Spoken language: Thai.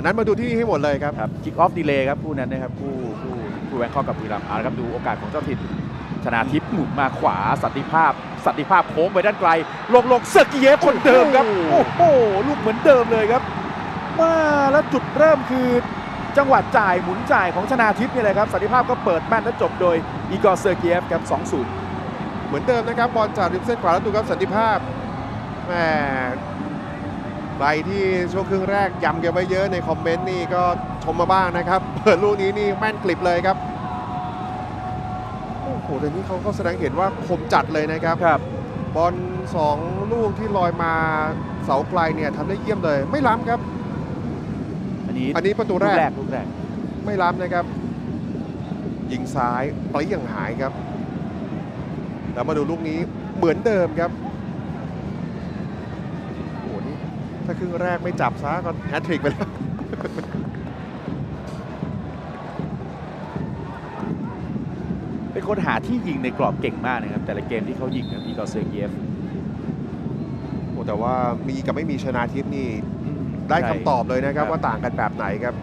ดังนั้นมาดูที่นี่ให้หมดเลยครับครับคิกออฟดีเลย์ครับคู่นั้นนะครับคู่คู่คู่แบงคอกกับบุรีรัมย์เอาละครับดูโอกาสของเจ้าถิ่นชนาทิพย์หมุนมาขวาสันติภาพ สันติภาพโค้งไปด้านไกลลงลงเซอร์กิเยฟคนเดิมครับ โอ้โอ้โหโหลูกเหมือนเดิมเลยครับมาแล้วจุดเริ่มคือ จังหวะจ่ายหมุนจ่ายของชนาทิพย์นี่แหละครับสันติภาพก็เปิดแม่นและจบโดยอีกอร์เซอร์กิเยฟครับ2-0 เหมือนเดิมนะครับบอลจากริมเส้นขวาแล้วดูครับสันติภาพแหม ใครที่ช่วงครึ่งแรกยำกันไปเยอะในคอมเมนต์นี่ก็ชมมาบ้างนะครับเปิดลูกนี้นี่แม่นกลิบเลยครับโอ้โหเดี๋ยวนี้เขาก็แสดงเห็นว่าคมจัดเลยนะครับครับบอลสองลูกที่ลอยมาเสาไกลเนี่ยทำได้เยี่ยมเลย ไม่ล้ำครับ อันนี้อันนี้ประตูลูแรกกแรกลูกแรกไม่ล้ำนะครับ ยิงซ้ายปลีอย่างหายครับ แล้วมาดูลูกนี้เหมือนเดิมครับโอ้โหนี่ ถ้าครึ่งแรกไม่จับซะก็แฮตทริกไปแล้วเป็นคนหาที่ยิงในกรอบเก่งมากนะครับ แต่ละเกมที่เขายิงครับอีกอร์เซอร์กิเยฟโอ้แต่ว่ามีกับไม่มีชนะทิพย์นี่ได้คำตอบเลยนะครับ ว่าต่างกันแบบไหนครับ